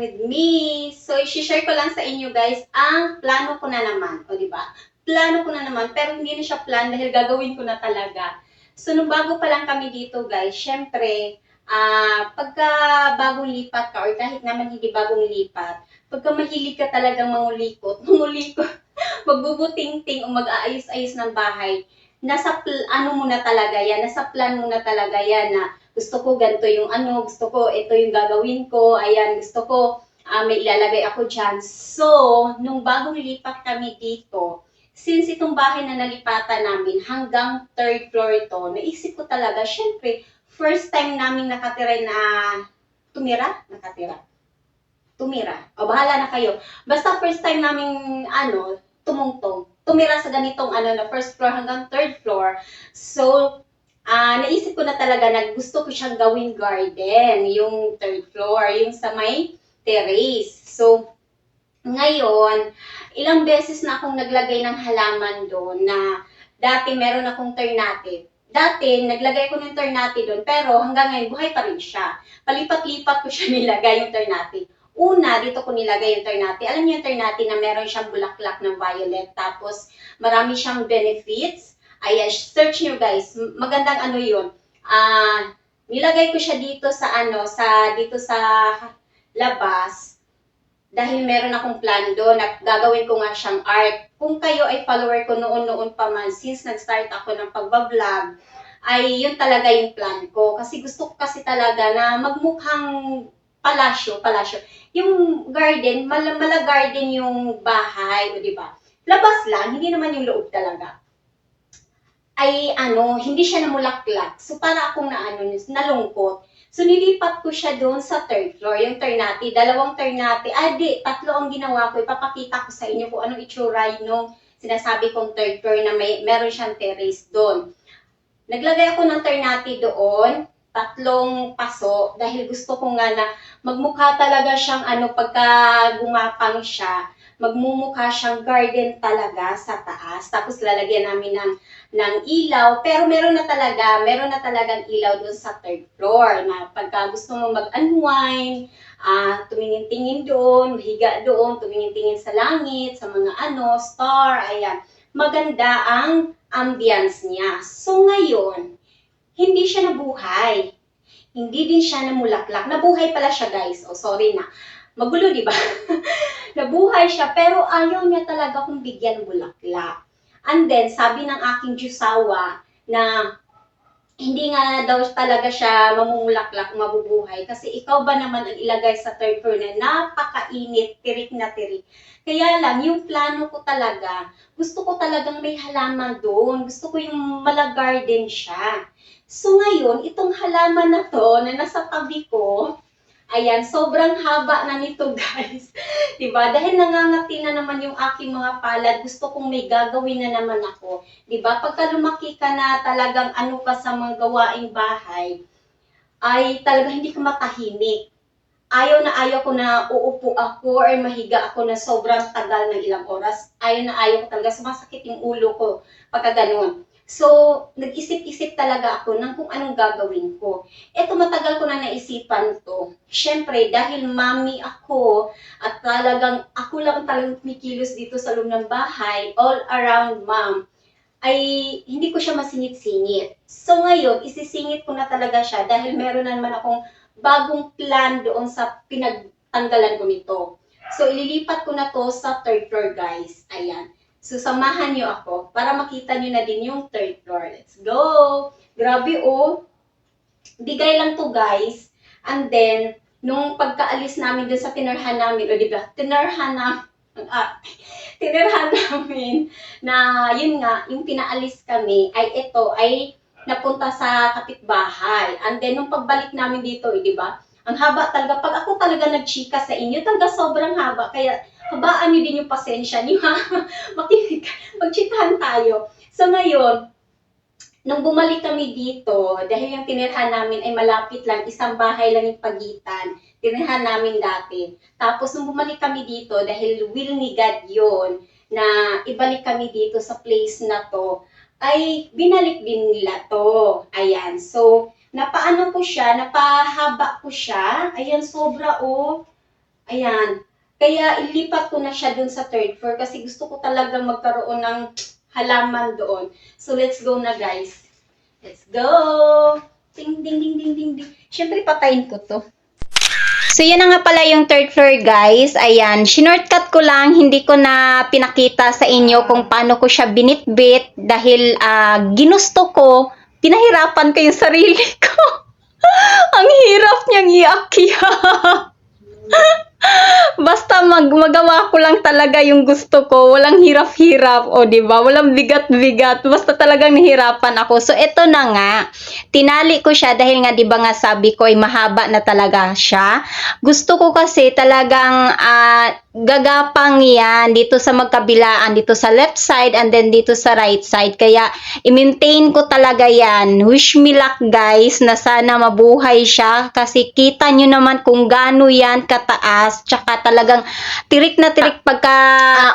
with me. So, i-share ko lang sa inyo guys ang plano ko na naman. O, di ba? Plano ko na naman, pero hindi na siya plan dahil gagawin ko na talaga. So, nung bago pa lang kami dito guys, syempre, ah pagka bagong lipat ka or kahit naman hindi bagong lipat, pagka mahilig ka talagang mangulikot, mangulikot, magbubuting-ting o mag-aayos-ayos ng bahay, nasa pl- ano mo na talaga yan, nasa plan mo na talaga yan na gusto ko ganito yung ano, gusto ko ito yung gagawin ko, ayan, gusto ko ah, may ilalagay ako dyan. So, nung bagong lipat kami dito, since itong bahay na nalipatan namin hanggang third floor ito, naisip ko talaga, syempre, first time namin nakatira na tumira, nakatira. Tumira. O bahala na kayo. Basta first time namin ano, tumungtong. Tumira sa ganitong ano na first floor hanggang third floor. So, ah naisip ko na talaga na gusto ko siyang gawing garden, yung third floor, yung sa may terrace. So, ngayon, ilang beses na akong naglagay ng halaman doon na dati meron akong ternate. Dati, naglagay ko ng ternate doon, pero hanggang ngayon, buhay pa rin siya. Palipat-lipat ko siya nilagay yung ternate. Una, dito ko nilagay yung ternate. Alam niyo yung ternate na meron siyang bulaklak ng violet, tapos marami siyang benefits. Ayan, search nyo guys. Magandang ano yun. Ah, nilagay ko siya dito sa ano, sa dito sa labas dahil meron akong plan doon na gagawin ko nga siyang art. Kung kayo ay follower ko noon-noon pa man, since nag-start ako ng pagbablog, ay yun talaga yung plan ko. Kasi gusto ko kasi talaga na magmukhang palasyo, palasyo. Yung garden, mala, mala garden yung bahay, o di ba? Labas lang, hindi naman yung loob talaga. Ay ano, hindi siya namulaklak. So para akong na ano, nalungkot. So, nilipat ko siya doon sa third floor, yung ternate, dalawang ternate. Ah, di, tatlo ang ginawa ko. Ipapakita ko sa inyo kung anong itsura nung sinasabi kong third floor na may, meron siyang terrace doon. Naglagay ako ng ternate doon, tatlong paso, dahil gusto ko nga na magmukha talaga siyang ano, pagka gumapang siya, magmumukha siyang garden talaga sa taas. Tapos lalagyan namin ng ng ilaw, pero meron na talaga, meron na talagang ilaw doon sa third floor na pagka gusto mo mag-unwind, ah tumingin-tingin doon, higa doon, tumingin-tingin sa langit, sa mga ano, star, ayan. Maganda ang ambience niya. So ngayon, hindi siya nabuhay. Hindi din siya namulaklak. Nabuhay pala siya, guys. Oh, sorry na. Magulo, di ba? Nabuhay siya, pero ayaw niya talaga kung bigyan bulaklak. And then, sabi ng aking Diyosawa na hindi nga daw talaga siya mamumulaklak, mabubuhay. Kasi ikaw ba naman ang ilagay sa third floor na napakainit, tirik na tirik. Kaya lang, yung plano ko talaga, gusto ko talagang may halaman doon. Gusto ko yung mala garden siya. So ngayon, itong halaman na to na nasa tabi ko, ayan, sobrang haba na nito guys. 'Di ba? Dahil nangangati na naman yung aking mga palad, gusto kong may gagawin na naman ako. 'Di ba? Pagka lumaki ka na talagang ano ka sa mga gawaing bahay, ay talaga hindi ka matahimik. Ayaw na ayaw ko na uupo ako or mahiga ako na sobrang tagal ng ilang oras. Ayaw na ayaw ko talaga. Sumasakit yung ulo ko pagka ganun. So, nag-isip-isip talaga ako ng kung anong gagawin ko. Eto, matagal ko na naisipan to. Siyempre, dahil mami ako, at talagang ako lang talagang kumikilos dito sa loob ng bahay, all around mom, ay hindi ko siya masingit-singit. So ngayon, isisingit ko na talaga siya dahil meron na naman akong bagong plan doon sa pinagtanggalan ko nito. So ililipat ko na to sa third floor guys. Ayan. So samahan niyo ako para makita niyo na din yung third floor. Let's go! Grabe oh! Bigay lang to guys. And then, nung pagkaalis namin dun sa tinarhan namin, o di ba, tinarhan namin, ah, tinirhan namin na yun nga, yung pinaalis kami ay ito ay napunta sa kapitbahay. And then nung pagbalik namin dito, eh, di ba? Ang haba talaga. Pag ako talaga nagchika sa inyo, talaga sobrang haba. Kaya habaan niyo din yung pasensya niyo ha. Makinig, magchikahan tayo. So ngayon, nung bumalik kami dito, dahil yung tinirhan namin ay malapit lang, isang bahay lang yung pagitan, tinirhan namin dati. Tapos nung bumalik kami dito, dahil will ni God yun, na ibalik kami dito sa place na to, ay binalik din nila to. Ayan. So, napaano ko siya, napahaba ko siya. Ayan, sobra oh. Ayan. Kaya ilipat ko na siya dun sa third floor kasi gusto ko talagang magkaroon ng halaman doon. So let's go na guys. Let's go! Ding ding ding ding ding ding. Siyempre patayin ko to. So, yan na nga pala yung third floor, guys. Ayan, shinortcut ko lang. Hindi ko na pinakita sa inyo kung paano ko siya binitbit dahil ah, ginusto ko, pinahirapan ko yung sarili ko. Ang hirap niyang iakyat. Basta mag magawa ko lang talaga yung gusto ko. Walang hirap-hirap. O, ba? Walang bigat-bigat. Basta talagang nahirapan ako. So, ito na nga. Tinali ko siya dahil nga, ba nga sabi ko, ay mahaba na talaga siya. Gusto ko kasi talagang ah, gagapang yan dito sa magkabilaan, dito sa left side and then dito sa right side. Kaya, i-maintain ko talaga yan. Wish me luck, guys, na sana mabuhay siya. Kasi kita nyo naman kung gaano yan kataas. Tsaka talagang tirik na tirik pagka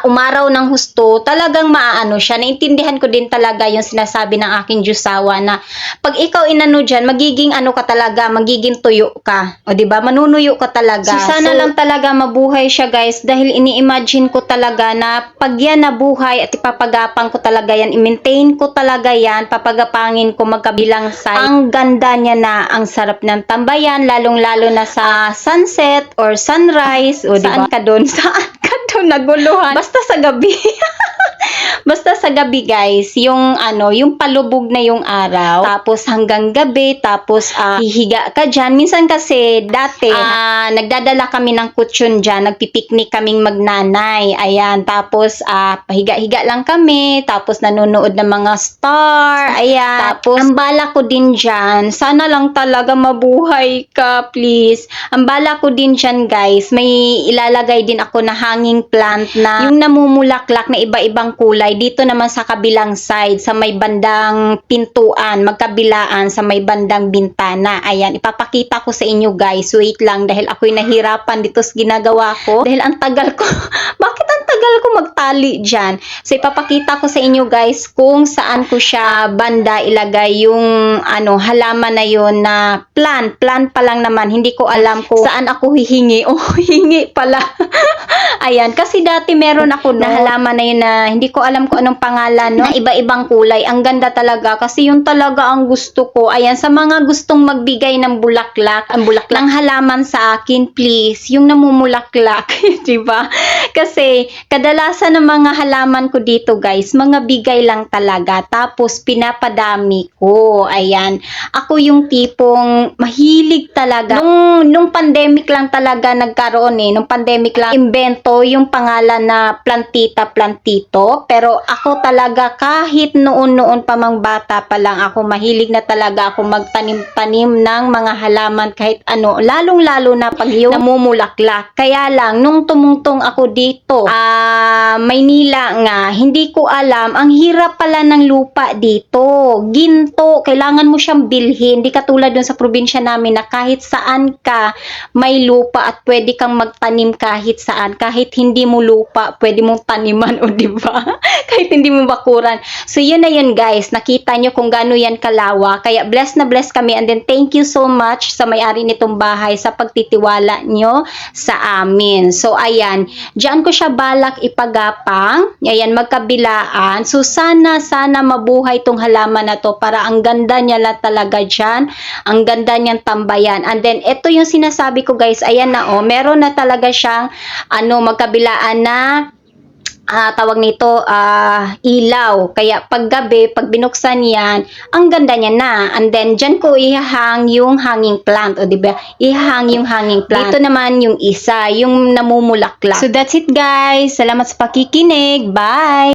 umaraw ng husto, talagang maaano siya. Naintindihan ko din talaga yung sinasabi ng aking Diyosawa na pag ikaw inano dyan, magiging ano ka talaga, magiging tuyo ka. O di ba Manunuyo ka talaga. So, sana lang talaga mabuhay siya guys dahil ini-imagine ko talaga na pag yan nabuhay at ipapagapang ko talaga yan, i-maintain ko talaga yan, papagapangin ko magkabilang side. Ang ganda niya na, ang sarap ng tambayan, lalong-lalo na sa sunset or sunrise. O, Saan ka doon? Saan doon? Naguluhan. Basta sa gabi. Basta sa gabi guys, yung ano, yung palubog na yung araw, tapos hanggang gabi, tapos ah, hihiga ka dyan. Minsan kasi dati, ah, nagdadala kami ng kutsyon dyan, nagpipiknik kaming magnanay. Ayan, tapos ah, pahiga-higa lang kami, tapos nanonood ng mga star. Ayan, tapos ang bala ko din dyan, sana lang talaga mabuhay ka, please. Ang bala ko din dyan guys, may ilalagay din ako na hanging plant na yung namumulaklak na iba-ibang kulay dito naman sa kabilang side sa may bandang pintuan magkabilaan sa may bandang bintana. Ayan ipapakita ko sa inyo guys. Wait lang dahil ako'y nahirapan dito sa ginagawa ko. Dahil ang tagal ko tagal ko magtali dyan. So ipapakita ko sa inyo guys kung saan ko siya banda ilagay yung ano halaman na yun na plan plan pa lang naman. Hindi ko alam kung saan ako hihingi. Oh hingi pala. Ayan, kasi dati meron ako no, na halaman na yun na hindi ko alam kung anong pangalan, no? Na iba-ibang kulay. Ang ganda talaga. Kasi yun talaga ang gusto ko. Ayan, sa mga gustong magbigay ng bulaklak, ang bulaklak. ng halaman sa akin, please, yung namumulaklak, di ba? Kasi kadalasan ng mga halaman ko dito, guys, mga bigay lang talaga. Tapos pinapadami ko. Ayan, ako yung tipong mahilig talaga. Nung nung pandemic lang talaga nagkaroon eh, nung pandemic lang imbento yung pangalan na plantita plantito. Pero ako talaga kahit noon-noon pa mang bata pa lang ako mahilig na talaga ako magtanim-tanim ng mga halaman kahit ano, lalong-lalo na pag yung namumulaklak. Kaya lang nung tumungtong ako dito, ah Maynila nga, hindi ko alam, ang hirap pala ng lupa dito. Ginto, kailangan mo siyang bilhin. Hindi katulad dun sa probinsya namin na kahit saan ka may lupa at pwede kang magtanim kahit saan. Kahit hindi mo lupa, pwede mong taniman o di ba? kahit hindi mo bakuran. So yun na yun guys, nakita nyo kung gaano yan kalawa. Kaya blessed na blessed kami and then thank you so much sa may-ari nitong bahay sa pagtitiwala nyo sa amin. So ayan, diyan ko siya balak ipagapang. Ayan, magkabilaan. So sana, sana mabuhay tong halaman na to para ang ganda niya lang talaga dyan. Ang ganda niyang tambayan. And then, ito yung sinasabi ko guys, ayan na oh, meron na talaga siyang ano, magkabilaan na ah tawag nito ah ilaw. Kaya pag gabi, pag binuksan yan, ang ganda niya na. And then, dyan ko ihahang yung hanging plant. O, di ba? Ihahang yung hanging plant. Dito naman yung isa, yung namumulaklak. So, that's it guys. Salamat sa pakikinig. Bye!